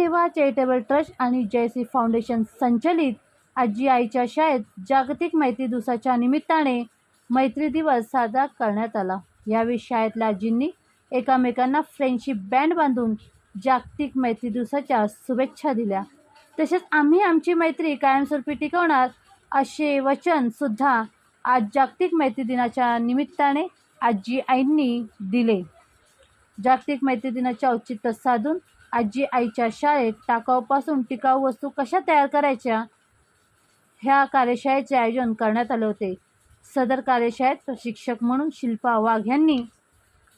सेवा charitable trust आणि JC foundation संचलित आजी आईच्या शाळेत जागतिक मैत्री दिवसाच्या निमित्ताने मैत्री दिवस साजरा करण्यात आला. यावेळी शाळेतल्या आजींनी एकामेकांना फ्रेंडशिप बँड बांधून जागतिक मैत्री दिवसाच्या शुभेच्छा दिल्या. तसेच आम्ही आमची मैत्री कायमस्वरूपी टिकवणार असे वचन सुद्धा आज जागतिक मैत्री दिनाच्या निमित्ताने आजी आईंनी दिले. जागतिक मैत्री दिनाचे औचित्य साधून आजी आईच्या शाळेत टाकाऊपासून टिकाऊ वस्तू कशा तयार करायच्या? ह्या कार्यशाळेचे आयोजन करण्यात आले होते. सदर कार्यशाळेत प्रशिक्षक म्हणून शिल्पा वाघ यांनी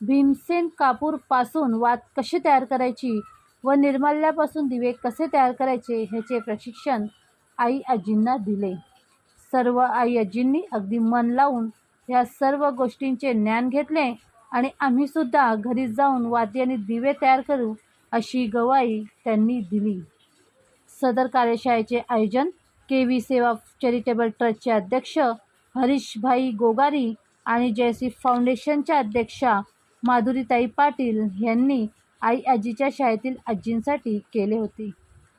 भीमसेन कापूरपासून वात कशी तयार करायची व निर्माल्यापासून दिवे कसे तयार करायचे ह्याचे प्रशिक्षण आई आजींना दिले. सर्व आई आजींनी अगदी मन लावून या सर्व गोष्टींचे ज्ञान घेतले आणि आम्हीसुद्धा घरी जाऊन वाती दिवे तयार करू अशी गवाही त्यांनी दिली. सदर कार्यशाळेचे आयोजन के व्ही सेवा चॅरिटेबल ट्रस्टचे अध्यक्ष हरीशभाई गोगारी आणि जयसी फाउंडेशनच्या अध्यक्षा माधुरीताई पाटील यांनी आई आजीच्या शाळेतील आजींसाठी केले होते.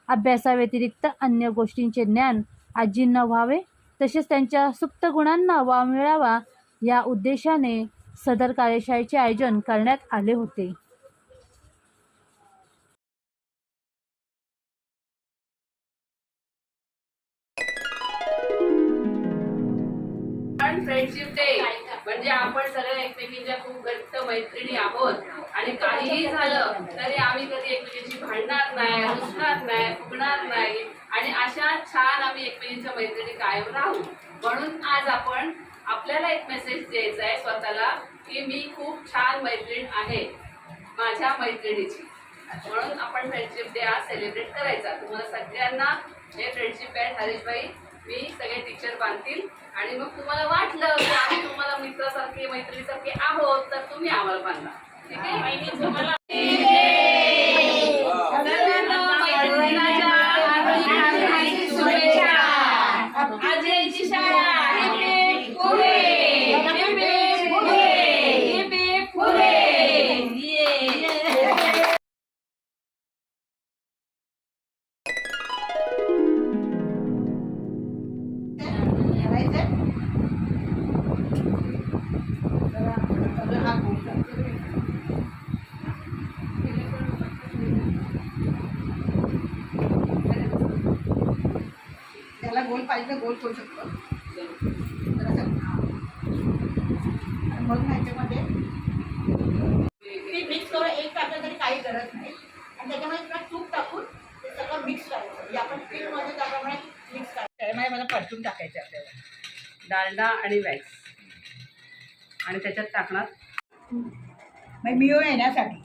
अभ्यासाव्यतिरिक्त अन्य गोष्टींचे ज्ञान आजींना व्हावे तसेच त्यांच्या सुप्त गुणांना वाव मिळावा या उद्देशाने सदर कार्यशाळेचे आयोजन करण्यात आले होते. आणि काहीही झालं तरी आम्ही कधी एकमेकींशी भांडणार नाही रुसणार नाही फुगणार नाही. आणि अशा छान आम्ही एकमेकींच्या मैत्रिणी कायम राहू. म्हणून आज आपण आपल्याला एक मेसेज द्यायचा आहे स्वतःला की मी खूप छान मैत्रीण आहे माझ्या मैत्रिणीची. म्हणून आपण फ्रेंडशिप डे आज सेलिब्रेट करायचा. तुम्हाला सगळ्यांना हे फ्रेंडशिप बँड हरीशभाई मी सगळे टीचर बांधतील. आणि मग तुम्हाला वाटलं की आम्ही तुम्हाला मित्रासारखे मैत्रिणीसारखे आहोत तर तुम्ही आम्हाला बांधा. ठीक आहे तुम्हाला सर्वांना गोल पाहिजे तर गोल करू शकतो. जरासं. आणि मग ह्याच्यामध्ये ते मिक्स करून एक टाकलं तरी काही गरज नाही. आणि त्याच्यामध्ये थोडं तूप टाकून ते सगळं मिक्स करायचं. म्हणजे आपण पीठमध्ये त्याप्रमाणे मिक्स करायचं. त्याच्यामध्ये मला परतून टाकायचं आपल्याला. डालडा आणि वॅक्स. आणि त्याच्यात टाकणार? मग मिळू येण्यासाठी.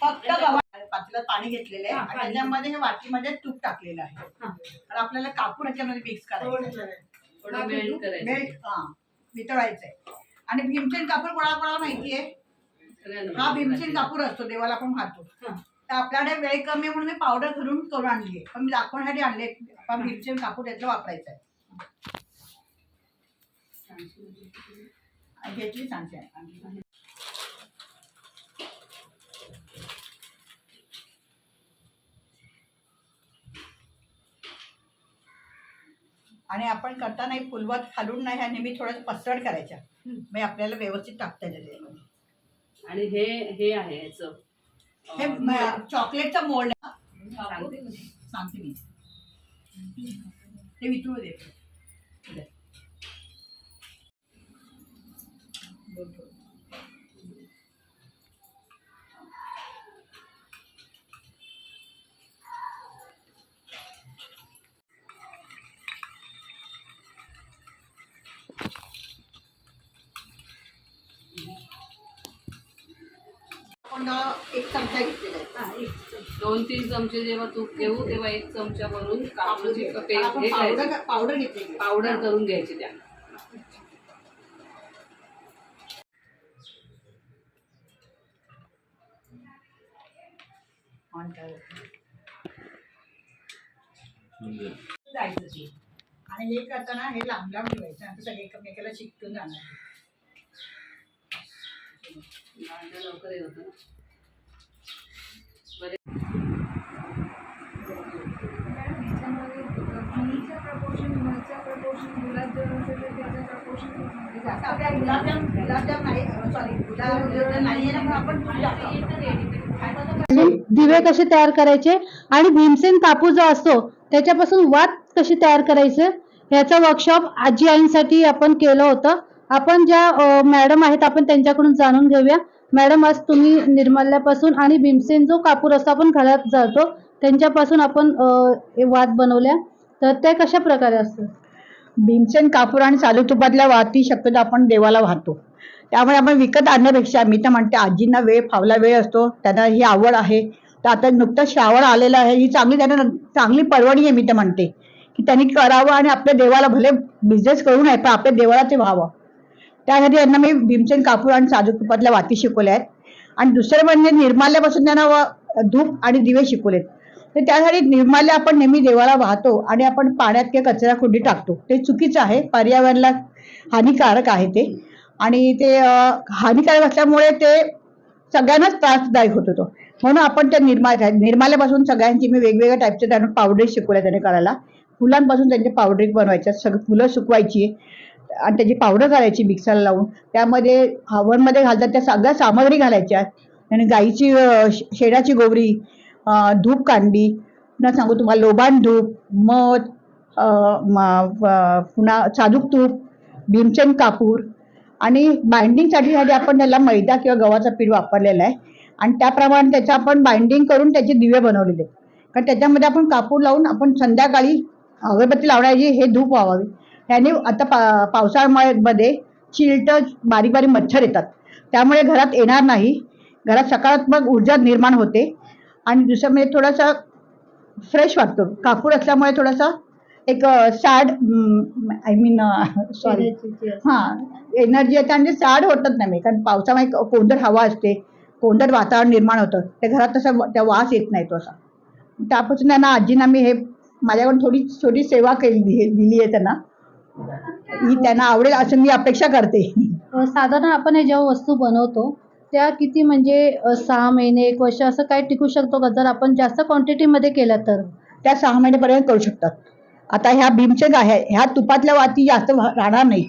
फक्त गव्हा पातेल्यात पाणी घेतलेलं आहे आणि त्याच्यामध्ये हे वाटीमध्ये तूप टाकलेलं आहे. आणि आपल्याला कापूर ह्याच्यामध्ये मिक्स करायचं मेल्ट हा वितळायचंय आणि भीमसेन कापूर कोणाला कोणाला माहितीये हा भीमसेन कापूर असतो देवाला पण खातो तर आपल्याकडे वेळ कमी आहे म्हणून मी पावडर घरून करून आणली आहे पण मी दाखवण्यासाठी आणले आपण भीमसेन कापूर यातलं वापरायचं आहे. आणि घेतली सांगते. आणि आपण करताना फुलवत खालून नाही ह्या नेहमी थोडंसं पसरट करायच्या. म्हणजे आपल्याला व्यवस्थित टाकता येते. आणि हे हे आहे याचं. हे अं, म- चॉकलेटचा मोल्ड सांगते ना. सांगते मी ते वितळू दे आपण एक चमचा घेतलेला आहे. दोन तीन चमचे जेव्हा तूप घेऊ तेव्हा एक चमचा भरून कापूरची पेस्ट घ्यायची पावडर पावडर घेतलेली आहे. पावडर करून घ्यायची त्या ऑन करायचं. जायचं ते. आणि हे करताना हे लांब लांब ठेवायचं. आणि सगळे एकमेकाला चिकटून जाणार. लवकर हे होतं बरे दिवे कसे तयार करायचे आणि भीमसेन कापूस जो असतो त्याच्यापासून वात कशी तयार करायचे? याचा वर्कशॉप आजी आईंसाठी आपण केलं होतं. आपण ज्या मॅडम आहेत आपण त्यांच्याकडून जाणून घेऊया. मॅडम आज तुम्ही निर्मल्यापासून आणि भीमसेन जो कापूर असतो आपण घरात जातो त्यांच्यापासून आपण वाद वात बनवल्या. तर ते कशा प्रकारे असतात? भीमसेन कापूर आणि चालू तुपातल्या वाती शक्यतो आपण देवाला वाहतो. त्यामुळे आपण विकत आणण्यापेक्षा मी तर म्हणते आजींना वेळ फावला वेळ असतो त्यांना ही आवड आहे. तर आता नुकतं श्रावण आलेलं आहे ही चांगली त्यांना चांगली परवणी आहे मी तर म्हणते. की त्यांनी करावं आणि आपल्या देवाला भले बिझनेस करू नये पण आपल्या देवाला ते व्हावं. त्यासाठी यांना मी भीमसेन कापूर आणि साजूक तुपातल्या वाती शिकवल्या आहेत. आणि दुसरं म्हणजे निर्माल्यापासून त्यांना व- धूप आणि दिवे शिकवलेत. तर त्यासाठी निर्माल्य आपण नेहमी देवाला वाहतो आणि आपण पाण्यात किंवा कचरा कुंडी टाकतो. ते चुकीचं आहे. पर्यावरणाला हानिकारक आहे ते. आणि ते हानिकारक असल्यामुळे ते सगळ्यांनाच त्रासदायक होत होतो. म्हणून आपण त्या निर्मा निर्माल्यापासून सगळ्यांची मी वेगवेगळ्या टाईपचे त्यांना पावडर शिकवल्या त्याने करायला. फुलांपासून त्यांचे पावडर बनवायच्या सगळं फुलं सुकवायची आणि त्याची पावडर घालायची मिक्सरला लावून. त्यामध्ये हवनमध्ये घालतात त्या सगळ्या सामग्री घालायच्या. आणि गाईची शेणाची गोवरी धूप कांडी. पुन्हा सांगू तुम्हाला लोबान धूप मध पुन्हा साधूक तूप भीमचंद कापूर. आणि बाइंडिंगसाठी साठी आपण त्याला मैदा किंवा गव्हाचा पीठ वापरलेला आहे. आणि त्याप्रमाणे त्याचं आपण बाइंडिंग करून त्याचे दिवे बनवलेले आहेत. कारण त्याच्यामध्ये आपण कापूर लावून आपण संध्याकाळी अगरबत्ती लावण्याची हे धूप व्हावी. त्याने आता पा पावसाळ्यामध्ये चिलट बारीक बारीक मच्छर येतात. त्यामुळे घरात येणार नाही. घरात सकारात्मक ऊर्जा निर्माण होते. आणि दुसरं म्हणजे थोडासा फ्रेश वाटतो. कापूर असल्यामुळे थोडासा एक सॅड आय मीन सॉरी हा एनर्जी येते आणि सॅड होतच नाही. कारण पावसामुळे कोंदट हवा असते. कोंदट वातावरण निर्माण होतं. त्या घरात तसा त्या वास येत नाही तो असा. त्यापासून त्यांना आजींना मी हे माझ्याकडून थोडी छोटी सेवा केली दिली आहे त्यांना. ही त्यांना आवडेल असं मी अपेक्षा करते. साधारण आपण हे जेव्हा वस्तू बनवतो त्या किती म्हणजे सहा महिने एक वर्ष असं काय टिकू शकतो का? जर आपण जास्त क्वांटिटीमध्ये केल्या तर? त्या सहा महिन्यापर्यंत करू शकतात. आता ह्या भीमचंद आहे ह्या तुपातल्या वाती जास्त राहणार नाही.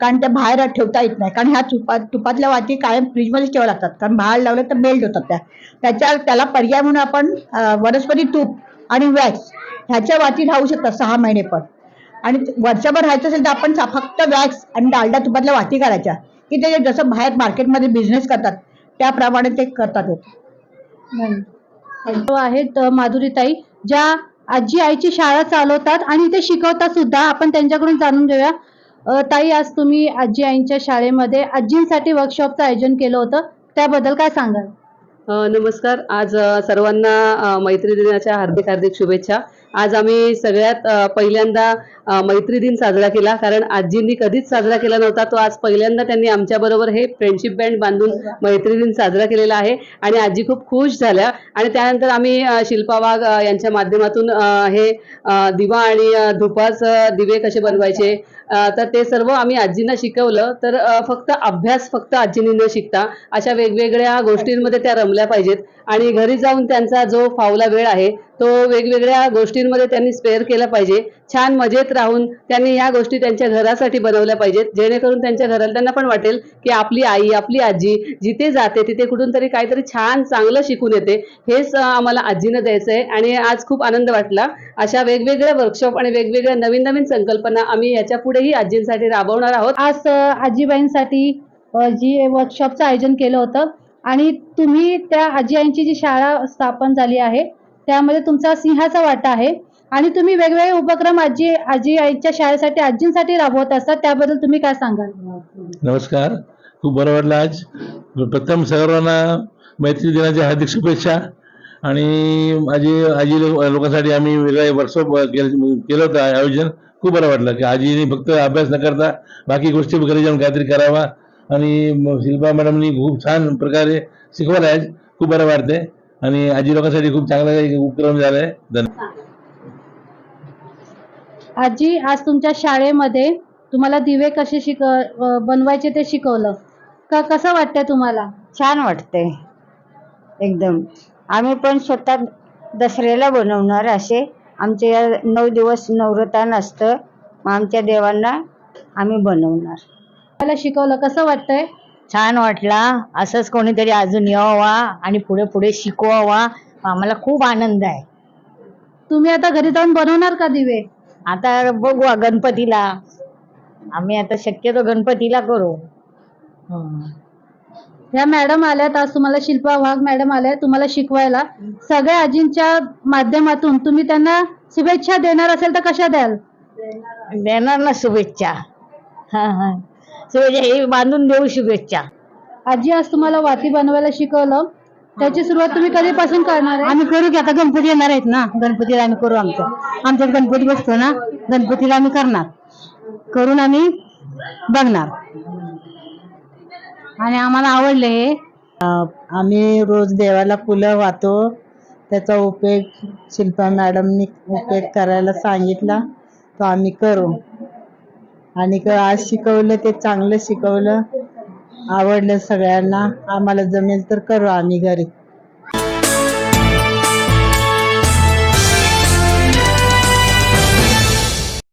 कारण त्या बाहेर ठेवता येत नाही. कारण ह्या तुपात तुपातल्या वाती कायम फ्रीजमध्येच ठेवाव्या लागतात. कारण बाहेर लावलं तर मेल्ट होतात त्या. त्याच्या त्याला पर्याय म्हणून आपण वनस्पती तूप आणि वॅक्स ह्याच्या वाती राहू शकतात सहा महिने पण. आणि वर्षभर राहायचं असेल तर आपण फक्त वॅक्स आणि डालडा तुपातल्या वाती करायच्या की ते जसं बाहेर मार्केटमध्ये बिझनेस करतात त्याप्रमाणे ते करतात तो आहेत माधुरीताई ज्या आजी आईची शाळा चालवतात आणि इथे शिकवतात सुद्धा आपण त्यांच्याकडून जाणून घेऊया. ताई आज तुम्ही आजी आईंच्या शाळेमध्ये आजींसाठी वर्कशॉपचं आयोजन केलं होतं. त्याबद्दल काय सांगाल? नमस्कार. आज सर्वांना मैत्री दिनाच्या हार्दिक हार्दिक शुभेच्छा. आज आम्ही सगळ्यात पहिल्यांदा मैत्री दिन साजरा केला. कारण आजींनी कधीच साजरा केला नव्हता. तो आज पहिल्यांदा त्यांनी आमच्याबरोबर हे फ्रेंडशिप बँड बांधून मैत्री दिन साजरा केलेला आहे. आणि आजी खूप खुश झाल्या. आणि त्यानंतर आम्ही शिल्पा वाघ यांच्या माध्यमातून हे दिवा आणि धुपाच दिवे कसे बनवायचे तर ते सर्व आम्ही आजींना शिकवलं. तर फक्त अभ्यास फक्त आजींनी न शिकता अशा वेगवेगळ्या गोष्टींमध्ये त्या रमल्या पाहिजेत. आणि घरी जाऊन त्यांचा जो फावला वेळ आहे तो वेगवेगळ्या गोष्टींमध्ये त्यांनी स्पेअर केला पाहिजे. छान मजेत राहून त्यांनी ह्या गोष्टी त्यांच्या घरासाठी बनवल्या पाहिजेत. जेणेकरून त्यांच्या घराला त्यांना पण वाटेल की आपली आई आपली आजी जिथे जाते तिथे कुठून तरी काहीतरी छान चांगलं शिकून येते. हेच आम्हाला आजीनं द्यायचं आहे आणि आज खूप आनंद वाटला. अशा वेगवेगळ्या वर्कशॉप आणि वेगवेगळ्या नवीन नवीन संकल्पना आम्ही याच्यापुढे पुढेही आजींसाठी राबवणार आहोत. आज आजीबाईंसाठी जी वर्कशॉपचं आयोजन केलं होतं आणि तुम्ही त्या आजी आईंची जी शाळा स्थापन झाली आहे त्यामध्ये तुमचा सिंहाचा वाटा आहे आणि तुम्ही वेगवेगळे उपक्रम आजी आजी आईच्या शाळेसाठी आजींसाठी राबवत असतात त्याबद्दल तुम्ही काय सांगाल? नमस्कार. खूप बरं वाटलं आज. प्रथम सर्वांना मैत्री दिनाच्या हार्दिक शुभेच्छा आणि माझी आजी लोकांसाठी आम्ही वेगळं वर्कशॉप केलं होतं आयोजन. खूप बरं वाटलं की आजीने फक्त अभ्यास न करता बाकी गोष्टी घरी जाऊन काहीतरी करावा. आणि शिल्पा मॅडमनी खूप छान प्रकारे शिकवलं आहे खूप बरं वाटते आणि आजी लोकांसाठी खूप चांगला उपक्रम झाला आहे धन्यवाद आजी आज तुमच्या शाळेमध्ये तुम्हाला दिवे कसे शिक बनवायचे ते शिकवलं. का कसं वाटतंय तुम्हाला? छान वाटते एकदम. आम्ही पण स्वतः दसऱ्याला बनवणार असे. आमचे या नऊ दिवस नवरतान असतं मग आमच्या देवांना आम्ही बनवणार. मला शिकवलं कसं वाटतंय? छान वाटला. असंच कोणीतरी अजून यावा आणि पुढे पुढे शिकवावा. आम्हाला खूप आनंद आहे. तुम्ही आता घरी जाऊन बनवणार का दिवे? आता बघू गणपतीला. आम्ही आता शक्यतो गणपतीला करू. हं. या मॅडम आल्यात आज तुम्हाला शिल्पा वाघ मॅडम आल्या तुम्हाला शिकवायला. सगळ्या आजींच्या माध्यमातून तुम्ही त्यांना शुभेच्छा देणार असेल तर कशा द्याल? देणार ना शुभेच्छा. हा हा. शुभेच्छा हे बांधून देऊ शुभेच्छा. आजी आज तुम्हाला वाती बनवायला शिकवलं. त्याची सुरुवात तुम्ही कधीपासून करणार आहे? आम्ही करू की आता गणपती येणार आहेत ना. गणपतीला आम्ही करू आमचं. आमच्यात गणपती बसतो ना. गणपतीला आम्ही करणार. करून आम्ही बघणार. आणि आम्हाला आवडले. हे आम्ही रोज देवाला फुलं वाहतो. त्याचा उपयोग शिल्पा मॅडमनी उपयोग करायला सांगितला. तो आम्ही करू. आणि क- आज शिकवलं ते चांगलं शिकवलं. आवडलं सगळ्यांना. आम्हाला जमेल तर करू आम्ही घरी.